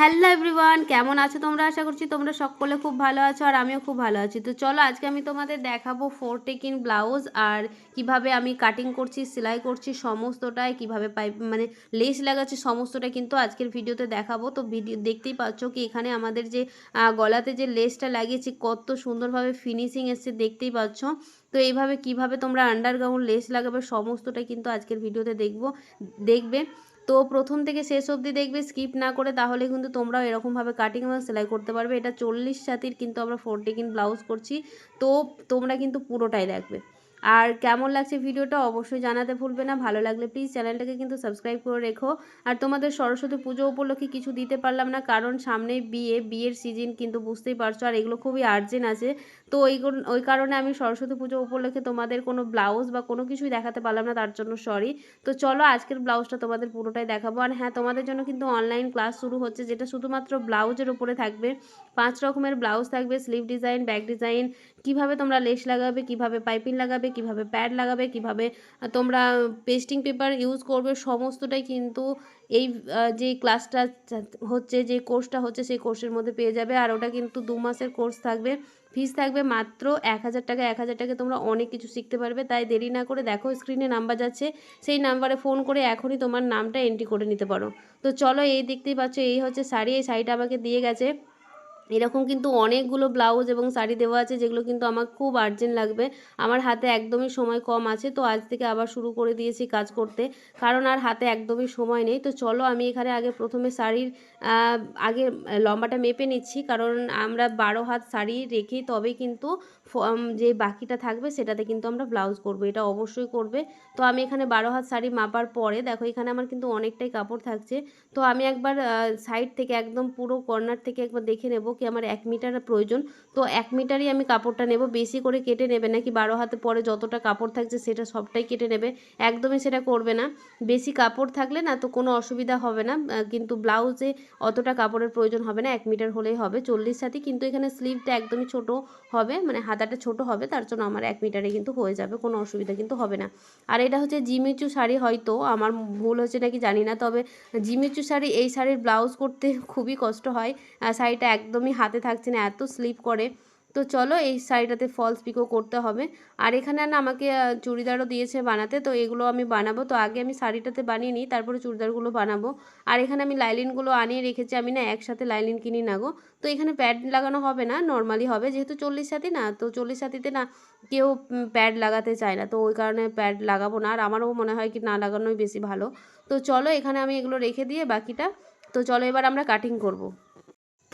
Hello everyone কেমন আছো তোমরা? আশা করছি তোমরা সকলে খুব ভালো আছো আর আমিও খুব ভালো আছি। তো চলো আজকে আমি তোমাদের দেখাবো ফোর টেকিন ব্লাউজ আর কীভাবে আমি কাটিং করছি, সেলাই করছি, সমস্তটাই কীভাবে পাইপ মানে লেস লাগাচ্ছি সমস্তটা কিন্তু আজকের ভিডিওতে দেখাবো। তো ভিডিও দেখতেই পাচ্ছ কি এখানে আমাদের যে গলাতে যে লেসটা লাগিয়েছি, কত সুন্দরভাবে ফিনিশিং এসছে, দেখতেই পাচ্ছ। তো এইভাবে কীভাবে তোমরা আন্ডারগ্রাউন্ড লেস লাগাবে সমস্তটা কিন্তু আজকের ভিডিওতে দেখব, দেখবে। তো প্রথম থেকে শেষ অবধি দেখবে স্কিপ না করে তাহলে কিন্তু তোমরাও এরকমভাবে কাটিং এবং সেলাই করতে পারবে। এটা চল্লিশ সাতির কিন্তু আমরা ফোর টেকিন ব্লাউজ করছি। তো তোমরা কিন্তু পুরোটাই দেখবে। আর কেমন লাগছে ভিডিওটা অবশ্যই জানাতে ভুলবে না। ভালো লাগলে প্লিজ চ্যানেলটাকে কিন্তু সাবস্ক্রাইব করে রেখো। আর তোমাদের সরস্বতী পুজো উপলক্ষে কিছু দিতে পারলাম না, কারণ সামনে বিয়ে, বিয়ের সিজন কিন্তু বুঝতেই পারছ, আর এগুলো খুবই আর্জেন্ট আছে। তো ওই ওই কারণে আমি সরস্বতী পুজো উপলক্ষে তোমাদের কোনো ব্লাউজ বা কোনো কিছুই দেখাতে পারলাম না, তার জন্য সরি তো চলো আজকের ব্লাউজটা তোমাদের পুরোটাই দেখাবো। আর হ্যাঁ তোমাদের জন্য কিন্তু অনলাইন ক্লাস শুরু হচ্ছে, যেটা শুধুমাত্র ব্লাউজের উপরে থাকবে। পাঁচ রকমের ব্লাউজ থাকবে স্লিভ ডিজাইন ব্যাক ডিজাইন কীভাবে তোমরা লেস লাগাবে, কীভাবে পাইপিং লাগাবে, কীভাবে প্যাড লাগাবে, কীভাবে তোমরা পেস্টিং পেপার ইউজ করবে, সমস্তটাই কিন্তু এই যে ক্লাসটা হচ্ছে, যে কোর্সটা হচ্ছে, সেই কোর্সের মধ্যে পেয়ে যাবে। আর ওটা কিন্তু দু মাসের কোর্স থাকবে। ফিস থাকবে মাত্র এক হাজার টাকা। এক হাজার টাকা তোমরা অনেক কিছু শিখতে পারবে। তাই দেরি না করে দেখো স্ক্রিনে নাম্বার যাচ্ছে। সেই নাম্বারে ফোন করে এখনই তোমার নামটা এন্ট্রি করে নিতে পারো। তো চলো, এই দেখতেই পাচ্ছ, এই হচ্ছে শাড়ি। এই শাড়িটা আমাকে দিয়ে গেছে। এরকম কিন্তু অনেকগুলো ব্লাউজ এবং শাড়ি দেওয়া আছে, যেগুলো কিন্তু আমার খুব আর্জেন্ট লাগবে। আমার হাতে একদমই সময় কম আছে, তো আজ থেকে আবার শুরু করে দিয়েছি কাজ করতে। কারণ আর হাতে একদমই সময় নেই, তো চলো আমি এখানে আগে প্রথমে শাড়ির আগে লম্বাটা মেপে নিচ্ছি। কারণ আমরা বারো হাত শাড়ি রেখে তবে কিন্তু যে বাকিটা থাকবে সেটাতে কিন্তু আমরা ব্লাউজ করব, এটা অবশ্যই করবে। তো আমি এখানে বারো হাত শাড়ি মাপার পরে, দেখো এখানে আমার কিন্তু অনেকটাই কাপড় থাকছে। তো আমি একবার সাইড থেকে একদম পুরো কর্নার থেকে একবার দেখে নেব কি আমার এক মিটার প্রয়োজন। তো এক মিটারই আমি কাপড়টা নেব, বেশি করে কেটে নেবে নাকি বারো হাতে পরে যতটা কাপড় থাকছে সেটা সবটাই কেটে নেবে। একদমই সেটা করবে না। বেশি কাপড় থাকলে না তো কোনো অসুবিধা হবে না কিন্তু ব্লাউজে অতটা কাপড়ের প্রয়োজন হবে না, এক মিটার হলেই হবে। চল্লিশ সাথে কিন্তু এখানে স্লিভটা একদমই ছোট হবে মানে হাতাটা ছোট হবে, তার জন্য আমার এক মিটারে কিন্তু হয়ে যাবে, কোনো অসুবিধা কিন্তু হবে না। আর এটা হচ্ছে জিমিচু শাড়ি হয়তো, আমার ভুল হচ্ছে নাকি জানি না, তবে জিমিচু শাড়ি, এই শাড়ির ব্লাউজ করতে খুবই কষ্ট হয়। শাড়িটা একদমই হাতে থাকছে না, এত স্লিপ করে। তো চলো এই শাড়িটাতে ফলস পিকো করতে হবে। আর এখানে না আমাকে চুড়িদারও দিয়েছে বানাতে, তো এগুলো আমি বানাবো। তো আগে আমি শাড়িটাতে বানিয়ে নিই, তারপরে চুড়িদারগুলো বানাবো। আর এখানে আমি লাইলিনগুলো আনিয়ে রেখেছি, আমি না একসাথে লাইলিন কিনি না গো। তো এখানে প্যাড লাগানো হবে না নর্মালি হবে। যেহেতু চল্লিশ সাথী না, তো চল্লিশ সাথীতে না কেউ প্যাড লাগাতে চায় না। তো ওই কারণে প্যাড লাগাবো না। আর আমারও মনে হয় কি না লাগানোই বেশি ভালো। তো চলো এখানে আমি এগুলো রেখে দিয়ে বাকিটা, তো চলো এবার আমরা কাটিং করব।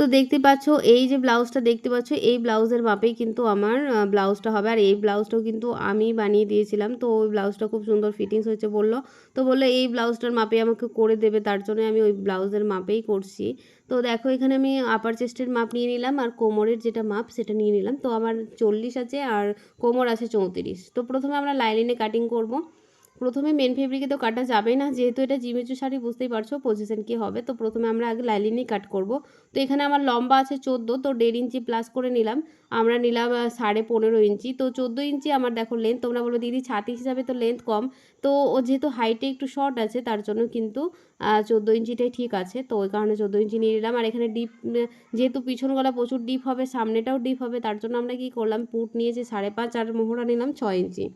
তো দেখতে পাচ্ছ, এই যে ব্লাউজটা দেখতে পাচ্ছ, এই ব্লাউজের মাপেই কিন্তু আমার ব্লাউজটা হবে। আর এই ব্লাউজটাও কিন্তু আমি বানিয়ে দিয়েছিলাম, তো ওই ব্লাউজটা খুব সুন্দর ফিটিংস হয়েছে বলল। তো বলল, এই ব্লাউজটার মাপে আমাকে করে দেবে, তার জন্য আমি ওই ব্লাউজের মাপেই করছি। তো দেখো, এখানে আমি আপার চেস্টের মাপ নিয়ে নিলাম, আর কোমরের যেটা মাপ, সেটা নিয়ে নিলাম। তো আমার চল্লিশ আছে, আর কোমর আছে চৌত্রিশ। তো প্রথমে আমরা লাইলিনে কাটিং করব। প্রথমে মেন ফেব্রিকে তো কাটা যাবে না। যেহেতু এটা জিমেচু শাড়ি, বুঝতেই পারছ পজিশন কি হবে। তো প্রথমে আমরা আগে লাইলিনই কাট করব। তো এখানে আমার লম্বা আছে চোদ্দ, তো দেড় ইঞ্চি প্লাস করে নিলাম। আমরা নিলাম সাড়ে পনেরো ইঞ্চি। তো চোদ্দ ইঞ্চি আমার দেখো লেন্থ তোমরা বলবে, দিদি, ছাতি হিসাবে তো লেন্থ কম। তো ও যেহেতু হাইটে একটু শর্ট আছে, তার জন্য কিন্তু চোদ্দ ইঞ্চিটাই ঠিক আছে। তো ওই কারণে চোদ্দ ইঞ্চি নিয়ে নিলাম। আর এখানে ডিপ যেহেতু পিছন গলা প্রচুর ডিপ হবে, সামনেটাও ডিপ হবে, তার জন্য আমরা কি করলাম, পুট নিয়েছি সাড়ে পাঁচ আর মোহরা নিলাম, ছয় ইঞ্চি।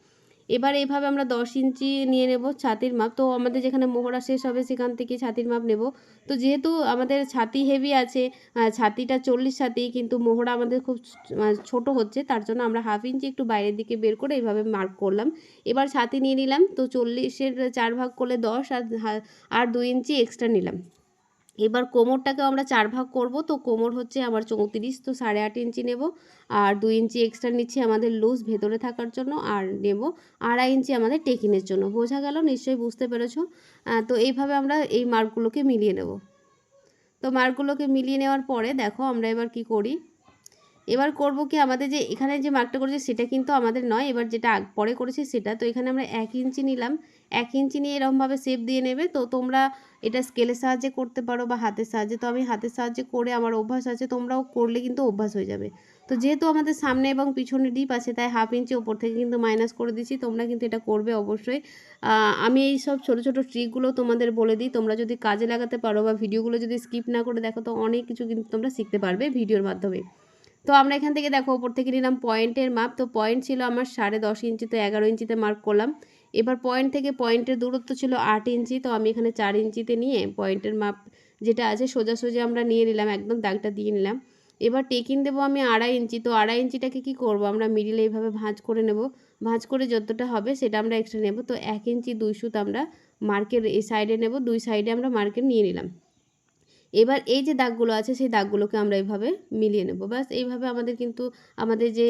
এবার এইভাবে আমরা দশ ইঞ্চি নিয়ে নেব ছাতির মাপ। তো আমাদের যেখানে মোহরা শেষ হবে সেখান থেকে ছাতির মাপ নেব। তো যেহেতু আমাদের ছাতি হেভি আছে ছাতিটা চল্লিশ ছাতি, কিন্তু মোহরা আমাদের খুব ছোট হচ্ছে, তার জন্য আমরা হাফ ইঞ্চি একটু বাইরের দিকে বের করে এইভাবে মার্ক করলাম। এবার ছাতি নিয়ে নিলাম, তো চল্লিশের চার ভাগ করলে দশ আর আর দুই ইঞ্চি এক্সট্রা নিলাম। এবার কোমরটাকে আমরা চার ভাগ করব। তো কোমর হচ্ছে আমার চৌত্রিশ, তো সাড়ে আট ইঞ্চি নেব। আর দুই ইঞ্চি এক্সট্রা নিচ্ছি আমাদের লুজ ভেতরে থাকার জন্য আর নেব আড়াই ইঞ্চি আমাদের টেকিনের জন্য। বোঝা গেল? নিশ্চয়ই বুঝতে পেরেছ? তো এইভাবে আমরা এই মার্কগুলোকে মিলিয়ে নেব। তো মার্কগুলোকে মিলিয়ে নেওয়ার পরে দেখো আমরা এবার কি করি? এবার করব কি? আমাদের যে এখানে যে মার্কটা করেছে সেটা কিন্তু আমাদের নয়। এবার যেটা পরে করেছি সেটা। তো এখানে আমরা এক ইঞ্চি নিলাম। এক ইঞ্চি নিয়ে এরকমভাবে শেপ দিয়ে নেবে। তো তোমরা এটা স্কেলের সাহায্যে করতে পারো বা হাতের সাহায্যে। তো আমি হাতের সাহায্যে করে আমার অভ্যাস আছে, তোমরাও করলে কিন্তু অভ্যাস হয়ে যাবে। তো যেহেতু আমাদের সামনে এবং পিছনে ডিপ আছে, তাই হাফ ইঞ্চি ওপর থেকে কিন্তু মাইনাস করে দিচ্ছি। তোমরা কিন্তু এটা করবে অবশ্যই। আমি এই সব ছোটো ছোটো ট্রিকগুলো তোমাদের বলে দিই। তোমরা যদি কাজে লাগাতে পারো বা ভিডিওগুলো যদি স্কিপ না করে দেখো, তো অনেক কিছু কিন্তু তোমরা শিখতে পারবে ভিডিওর মাধ্যমে। তো আমরা এখান থেকে দেখো, ওপর থেকে নিলাম পয়েন্টের মাপ। তো পয়েন্ট ছিল আমার সাড়ে দশ ইঞ্চি, তো এগারো ইঞ্চিতে মার্ক করলাম। এবার পয়েন্ট থেকে পয়েন্টের দূরত্ব ছিল আট ইঞ্চি, তো আমি এখানে চার ইঞ্চিতে নিয়ে পয়েন্টের মাপ যেটা আছে সোজাসুজি আমরা নিয়ে নিলাম, একদম দাগটা দিয়ে নিলাম। এবার টেকিং দেবো আমি আড়াই ইঞ্চি, তো আড়াই ইঞ্চিটাকে কি করব? আমরা মিডিলে এইভাবে ভাঁজ করে নেব। ভাঁজ করে যতটা হবে সেটা আমরা এক্সট্রা নেব। তো এক ইঞ্চি দুই সুত আমরা মার্কের এই সাইডে নেব। দুই সাইডে আমরা মার্কের নিয়ে নিলাম। এবার এই যে দাগগুলো আছে, সেই দাগগুলোকে আমরা এইভাবে মিলিয়ে নেব। ব্যাস, এইভাবে আমাদের কিন্তু আমাদের যে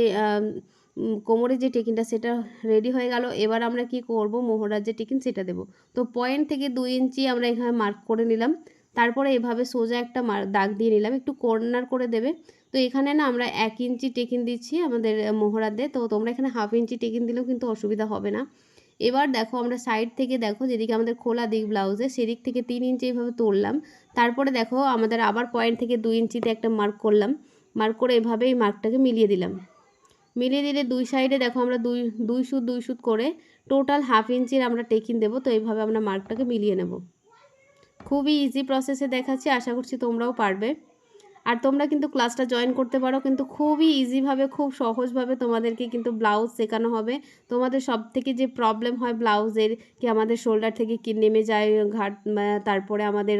কোমরের যে টেকিনটা, সেটা রেডি হয়ে গেল। এবার আমরা কি করব? মোহরার যে টেকিন, সেটা দেব। তো পয়েন্ট থেকে দুই ইঞ্চি আমরা এখানে মার্ক করে নিলাম। তারপরে এভাবে সোজা একটা দাগ দিয়ে নিলাম। একটু কর্নার করে দেবে। তো এখানে না আমরা এক ইঞ্চি টেকিন দিচ্ছি আমাদের মোহরাতে তো তোমরা এখানে হাফ ইঞ্চি টেকিন দিলেও কিন্তু অসুবিধা হবে না। এবার দেখো আমরা সাইড থেকে দেখো যেদিকে আমাদের খোলা দিক ব্লাউজে সেদিক থেকে তিন ইঞ্চি এইভাবে তুললাম। তারপরে দেখো আমাদের আবার পয়েন্ট থেকে দুই ইঞ্চিতে একটা মার্ক করলাম। মার্ক করে এভাবে এই মার্কটাকে মিলিয়ে দিলাম। মিলিয়ে দিলে দুই সাইডে দেখো আমরা দুই দুই সুত দুই সুত করে টোটাল হাফ ইঞ্চির আমরা টেকিন দেবো, তো এইভাবে আমরা মার্কটাকে মিলিয়ে নেব। খুবই ইজি প্রসেসে দেখাচ্ছি, আশা করছি তোমরাও পারবে। আর তোমরা কিন্তু ক্লাসটা জয়েন করতে পারো, কিন্তু খুবই ইজিভাবে খুব সহজভাবে তোমাদেরকে কিন্তু ব্লাউজ শেখানো হবে। তোমাদের সব থেকে যে প্রবলেম হয় ব্লাউজের কি আমাদের শোল্ডার থেকে কি নেমে যায়, ঘাট তারপরে আমাদের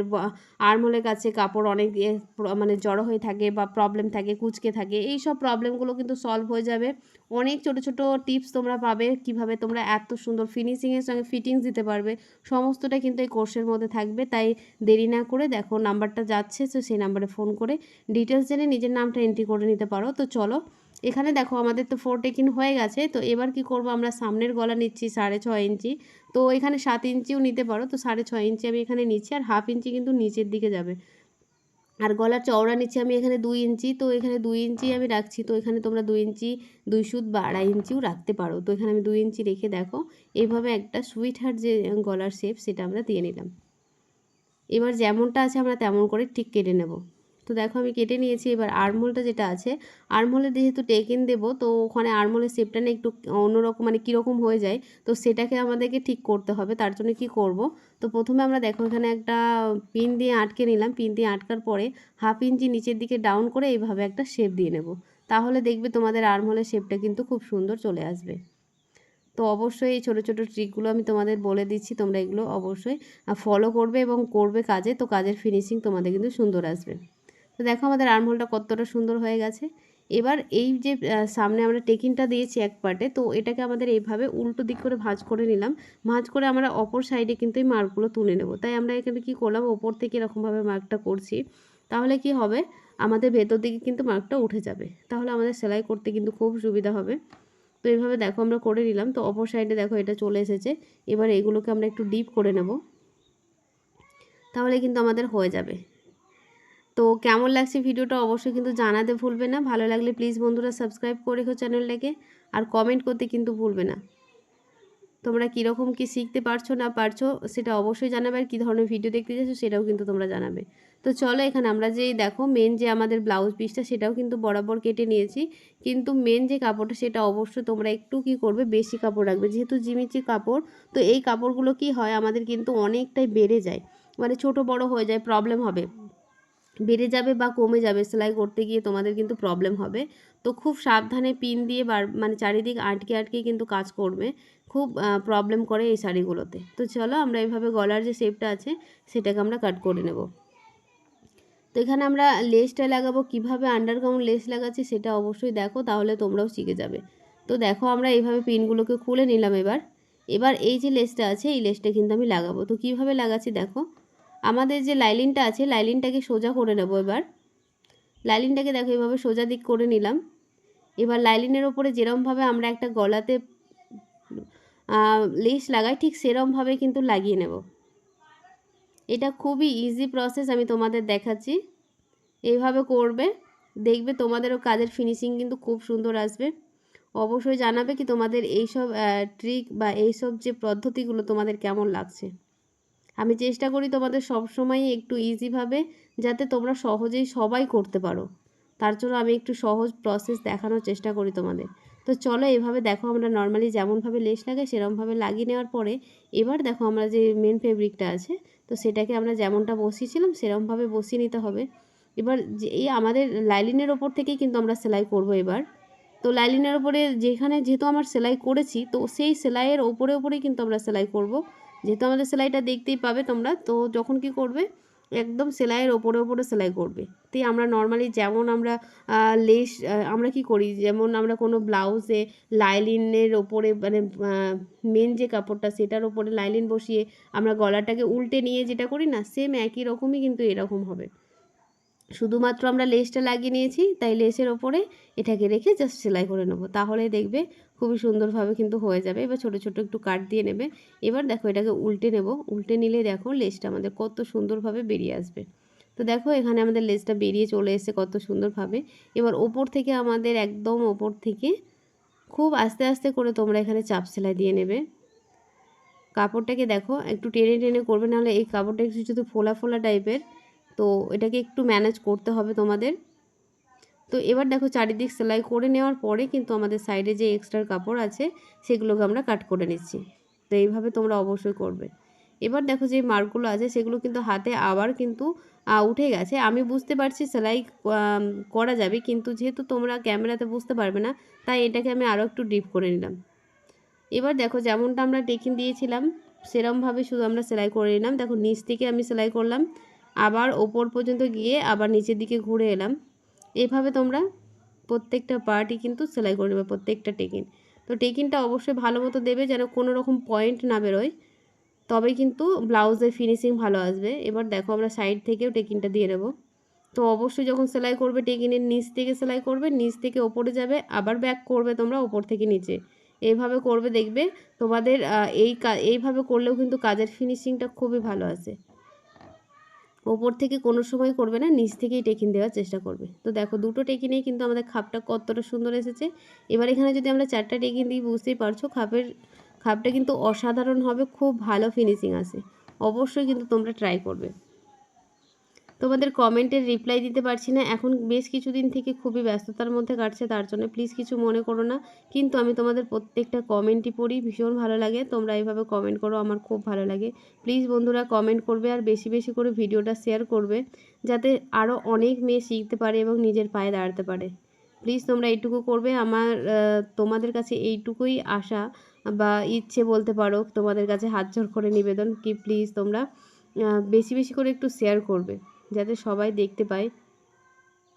আর্মহোলের কাছে কাপড় অনেক মানে জড়ো হয়ে থাকে বা প্রবলেম থাকে, কুচকে থাকে এই সব প্রবলেমগুলো কিন্তু সলভ হয়ে যাবে। অনেক ছোট ছোট টিপস তোমরা পাবে কীভাবে তোমরা এত সুন্দর ফিনিশিংয়ের সঙ্গে ফিটিংস দিতে পারবে। সমস্তটা কিন্তু এই কোর্সের মধ্যে থাকবে, তাই দেরি না করে দেখো নাম্বারটা যাচ্ছে, তো সেই নাম্বারে ফোন করে ডিটেলস জেনে নিজের নামটা এন্ট্রি করে নিতে পারো। তো চলো, এখানে দেখো আমাদের তো ফোর টেকিন হয়ে গেছে। তো এবার কি করব, আমরা সামনের গলা নিচ্ছি সাড়ে ছয় ইঞ্চি। তো এখানে সাত ইঞ্চিও নিতে পারো। তো সাড়ে ছয় ইঞ্চি আমি এখানে নিচ্ছি আর হাফ ইঞ্চি কিন্তু নিচের দিকে যাবে। আর গলার চওড়া নিচ্ছি আমি এখানে দুই ইঞ্চি। তো এখানে দুই ইঞ্চি আমি রাখছি। তো এখানে তোমরা দুই ইঞ্চি, দুই সুত বা আড়াই ইঞ্চিও রাখতে পারো। তো এখানে আমি দুই ইঞ্চি রেখে দেখো, এইভাবে একটা সুইট হার্ট যে গলার শেপ সেটা আমরা দিয়ে নিলাম। এবার যেমনটা আছে আমরা তেমন করে ঠিক কেটে নেব। তো দেখো আমি কেটে নিয়েছি এবার আর্মহোলটা যেটা আছে। আর্মহোলে যেহেতু টেকেন দেবো, তো ওখানে আর্মহোলের শেপটা না একটু অন্যরকম মানে কীরকম হয়ে যায়, তো সেটাকে আমাদেরকে ঠিক করতে হবে, তার জন্য কি করব? তো প্রথমে আমরা দেখো এখানে একটা পিন দিয়ে আটকে নিলাম পিন দিয়ে আটকার পরে হাফ ইঞ্চি নিচের দিকে ডাউন করে এইভাবে একটা শেপ দিয়ে নেব। তাহলে দেখবে তোমাদের আর্মহোলের শেপটা কিন্তু খুব সুন্দর চলে আসবে। তো অবশ্যই এই ছোটো ছোটো ট্রিকগুলো আমি তোমাদের বলে দিচ্ছি, তোমরা এগুলো অবশ্যই ফলো করবে এবং করবে কাজে, তো কাজের ফিনিশিং তোমাদের কিন্তু সুন্দর আসবে। তো দেখো আমাদের আর্মহোলটা কতটা সুন্দর হয়ে গেছে। এবার এই যে সামনে আমরা টেকিনটা দিয়েছি এক পার্টে তো এটাকে আমাদের এইভাবে উল্টো দিক করে ভাঁজ করে নিলাম। ভাঁজ করে আমরা অপর সাইডে কিন্তু এই মার্কগুলো তুলে নেব। তাই আমরা এখানে কি করলাম? ওপর থেকে এরকমভাবে মার্কটা করছি। তাহলে কি হবে? আমাদের ভেতর দিকে কিন্তু মার্কটা উঠে যাবে। তাহলে আমাদের সেলাই করতে কিন্তু খুব সুবিধা হবে। তো এইভাবে দেখো আমরা করে নিলাম। তো অপর সাইডে দেখো এটা চলে এসেছে। এবার এগুলোকে আমরা একটু ডিপ করে নেব। তাহলে কিন্তু আমাদের হয়ে যাবে। তো কেমন লাগছে ভিডিওটা অবশ্যই কিন্তু জানাতে ভুলবে না। ভালো লাগলে প্লিজ বন্ধুরা সাবস্ক্রাইব করে রেখো চ্যানেলটাকে আর কমেন্ট করতে কিন্তু ভুলবে না। তোমরা কীরকম কী শিখতে পারছ না পারছ সেটা অবশ্যই জানাবে আর কী ধরনের ভিডিও দেখতে চাইছো সেটাও কিন্তু তোমরা জানাবে। তো চলো এখানে আমরা যেই দেখো মেন যে আমাদের ব্লাউজ পিসটা সেটাও কিন্তু বরাবর কেটে নিয়েছি। কিন্তু মেন যে কাপড়টা সেটা অবশ্যই তোমরা একটু কি করবে বেশি কাপড় রাখবে। যেহেতু জিমিচি কাপড়, তো এই কাপড়গুলো কি হয় আমাদের কিন্তু অনেকটাই বেড়ে যায়। মানে ছোট বড় হয়ে যায় প্রবলেম হবে। বেড়ে যাবে বা কমে যাবে। সেলাই করতে গিয়ে তোমাদের কিন্তু প্রবলেম হবে। তো খুব সাবধানে পিন দিয়ে বার মানে চারিদিক আটকে আটকে কিন্তু কাজ করবে। খুব প্রবলেম করে এই শাড়িগুলোতে। তো চলো আমরা এইভাবে গলার যে শেপটা আছে, সেটাকে আমরা কাট করে নেব। তো এখানে আমরা লেসটা লাগাবো। কীভাবে আন্ডারগ্রাউন্ড লেস লাগাচ্ছি সেটা অবশ্যই দেখো, তাহলে তোমরাও শিখে যাবে। তো দেখো আমরা এইভাবে পিনগুলোকে খুলে নিলাম এবার। এবার এই যে লেসটা আছে, এই লেসটা কিন্তু আমি লাগাবো। তো কীভাবে লাগাচ্ছি দেখো। আমাদের যে লাইলিনটা আছে, লাইলিনটাকে সোজা করে নেব এবার। লাইলিনটাকে দেখো, এভাবে সোজা দিক করে নিলাম। এবার লাইলিনের ওপরে যেরমভাবে আমরা একটা গলাতে লেস লাগাই, ঠিক সেরমভাবে কিন্তু লাগিয়ে নেব। এটা খুবই ইজি প্রসেস আমি তোমাদের দেখাচ্ছি। এইভাবে করবে, দেখবে তোমাদেরও কাজের ফিনিশিং কিন্তু খুব সুন্দর আসবে। অবশ্যই জানাবে কি তোমাদের এইসব ট্রিক বা এইসব যে পদ্ধতিগুলো তোমাদের কেমন লাগছে। আমি চেষ্টা করি তোমাদের সবসময়ই একটু ইজিভাবে যাতে তোমরা সহজেই সবাই করতে পারো। তার জন্য আমি একটু সহজ প্রসেস দেখানোর চেষ্টা করি তোমাদের। তো চলো এভাবে দেখো আমরা নর্মালি যেমনভাবে লেস লাগাই সেরকমভাবে লাগিয়ে নেওয়ার পরে এবার দেখো আমরা যে মেন ফেব্রিকটা আছে, তো সেটাকে আমরা যেমনটা বসিয়েছিলাম সেরকমভাবে বসিয়ে নিতে হবে। এবার যে এই আমাদের লাইলিনের ওপর থেকেই কিন্তু আমরা সেলাই করব এবার। তো লাইলিনের ওপরে যেখানে যেহেতু আমার সেলাই করেছি, তো সেই সেলাইয়ের ওপরে ওপরেই কিন্তু আমরা সেলাই করব। যেহেতু আমাদের সেলাইটা দেখতেই পাবে তোমরা, তো যখন কি করবে, একদম সেলাইয়ের ওপরে ওপরে সেলাই করবে। তাই আমরা নর্মালি যেমন আমরা লেস আমরা কি করি, যেমন আমরা কোনো ব্লাউজে লাইলিনের ওপরে মানে মেন যে কাপড়টা, সেটার ওপরে লাইলিন বসিয়ে আমরা গলাটাকে উল্টে নিয়ে যেটা করি না সেম একই রকমই কিন্তু এরকম হবে। শুধুমাত্র আমরা লেসটা লাগিয়ে নিয়েছি, তাই লেসের ওপরে এটাকে রেখে জাস্ট সেলাই করে নেব। তাহলে দেখবে খুবই সুন্দরভাবে কিন্তু হয়ে যাবে। এবার ছোটো ছোটো একটু কাট দিয়ে নেবে। এবার দেখো এটাকে উল্টে নেব। উল্টে নিলে দেখো লেসটা আমাদের কত সুন্দরভাবে বেরিয়ে আসবে। তো দেখো এখানে আমাদের লেসটা বেরিয়ে চলে এসে কত সুন্দরভাবে। এবার ওপর থেকে আমাদের একদম ওপর থেকে খুব আস্তে আস্তে করে তোমরা এখানে চাপ সেলাই দিয়ে নেবে। কাপড়টাকে দেখো একটু টেনে টেনে করবে, নাহলে এই কাপড়টা একটু যদি ফোলা ফোলা টাইপের তো এটাকে একটু ম্যানেজ করতে হবে তোমাদের। তো এবার দেখো চারিদিক সেলাই করে নেওয়ার পরে কিন্তু আমাদের সাইডে যে এক্সট্রা কাপড় আছে, সেগুলোকে আমরা কাট করে নিচ্ছি। তো এইভাবে তোমরা অবশ্যই করবে। এবার দেখো যে মার্কগুলো আছে, সেগুলো কিন্তু হাতে আবার কিন্তু উঠে গেছে। আমি বুঝতে পারছি সেলাই করা যাবে, কিন্তু যেহেতু তোমরা ক্যামেরাতে বুঝতে পারবে না, তাই এটাকে আমি আরও একটু ডিপ করে নিলাম। এবার দেখো যেমনটা আমরা টেকিন দিয়েছিলাম, সেরমভাবে শুধু আমরা সেলাই করে নিলাম। দেখো নিচ থেকে আমি সেলাই করলাম। আবার ওপর পর্যন্ত গিয়ে আবার নিচের দিকে ঘুরে এলাম। এভাবে তোমরা প্রত্যেকটা পার্টই কিন্তু সেলাই করে নেবে, প্রত্যেকটা টেকিন তো টেকিনটা অবশ্যই ভালো মতো দেবে যেন কোনো রকম পয়েন্ট না বেরোয়। তবেই কিন্তু ব্লাউজের ফিনিশিং ভালো আসবে। এবার দেখো আমরা সাইড থেকেও টেকিনটা দিয়ে দেবো তো অবশ্যই যখন সেলাই করবে টেকিনের নিচ থেকে সেলাই করবে, নিচ থেকে ওপরে যাবে, আবার ব্যাক করবে তোমরা ওপর থেকে নিচে। এইভাবে করবে, দেখবে তোমাদের এই এইভাবে করলেও কিন্তু কাজের ফিনিশিংটা খুবই ভালো আসে। ওপর থেকে কোনো সময় করবে না, নিচ থেকেই টেকিন দেওয়ার চেষ্টা করবে। তো দেখো, দুটো টেকিনেই কিন্তু আমাদের খাপটা কতটা সুন্দর এসেছে। এবার এখানে যদি আমরা চারটা টেকিন দিই, বুঝতেই পারছ খাপের, খাপটা কিন্তু অসাধারণ হবে, খুব ভালো ফিনিশিং আসে অবশ্যই কিন্তু তোমরা ট্রাই করবে। তোমাদের কমেন্টের রিপ্লাই দিতে পারছি না। এখন বেশ কিছুদিন থেকে খুবই ব্যস্ততার মধ্যে কাটছে, তার জন্য প্লিজ কিছু মনে করো না। কিন্তু আমি তোমাদের প্রত্যেকটা কমেন্টই পড়ি, ভীষণ ভালো লাগে। তোমরা এইভাবে কমেন্ট করো, আমার খুব ভালো লাগে। প্লিজ বন্ধুরা কমেন্ট করবে আর বেশি বেশি করে ভিডিওটা শেয়ার করবে, যাতে আরও অনেক মেয়ে শিখতে পারে এবং নিজের পায়ে দাঁড়াতে পারে। প্লিজ তোমরা এইটুকু করবে। আমার তোমাদের কাছে এইটুকুই আশা বা ইচ্ছে বলতে পারো, তোমাদের কাছে হাত জোর করে নিবেদন কি প্লিজ তোমরা বেশি বেশি করে একটু শেয়ার করবে। যাতে সবাই দেখতে পায়।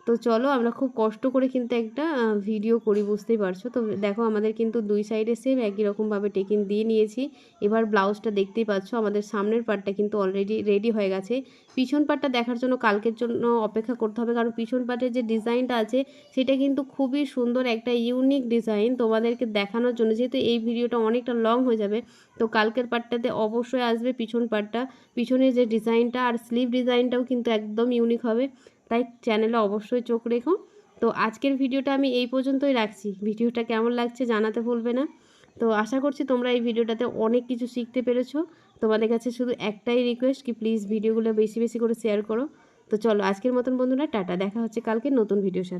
তো চলো আমরা খুব কষ্ট করে কিন্তু একটা ভিডিও করি, বুঝতেই পারছ? তো দেখো আমাদের কিন্তু দুই সাইডে সেম একই রকমভাবে টেকিং দিয়ে নিয়েছি। এবার ব্লাউজটা দেখতেই পাচ্ছ, আমাদের সামনের পার্টটা কিন্তু অলরেডি রেডি হয়ে গেছে। পিছন পার্টটা দেখার জন্য, কালকের জন্য অপেক্ষা করতে হবে, কারণ পিছন পার্টের যে ডিজাইনটা আছে, সেটা কিন্তু খুবই সুন্দর একটা ইউনিক ডিজাইন তোমাদেরকে দেখানোর জন্য। যেহেতু এই ভিডিওটা অনেকটা লং হয়ে যাবে, তো কালকের পার্টটাতে অবশ্যই আসবে পিছন পার্টটা পিছনের যে ডিজাইনটা আর স্লিভ ডিজাইনটাও কিন্তু একদম ইউনিক হবে। তাই চ্যানেলে অবশ্যই চোখ রেখো। তো আজকের ভিডিওটা আমি এই পর্যন্তই রাখছি। ভিডিওটা কেমন লাগছে জানাতে ভুলবে না। তো আশা করছি তোমরা এই ভিডিওটাতে অনেক কিছু শিখতে পেরেছ। তোমাদের কাছে শুধু একটাই রিকোয়েস্ট কি প্লিজ ভিডিওগুলো বেশি বেশি করে শেয়ার করো। তো চলো আজকের মতন বন্ধুরা, টাটা। দেখা হচ্ছে কালকে নতুন ভিডিওর সাথে।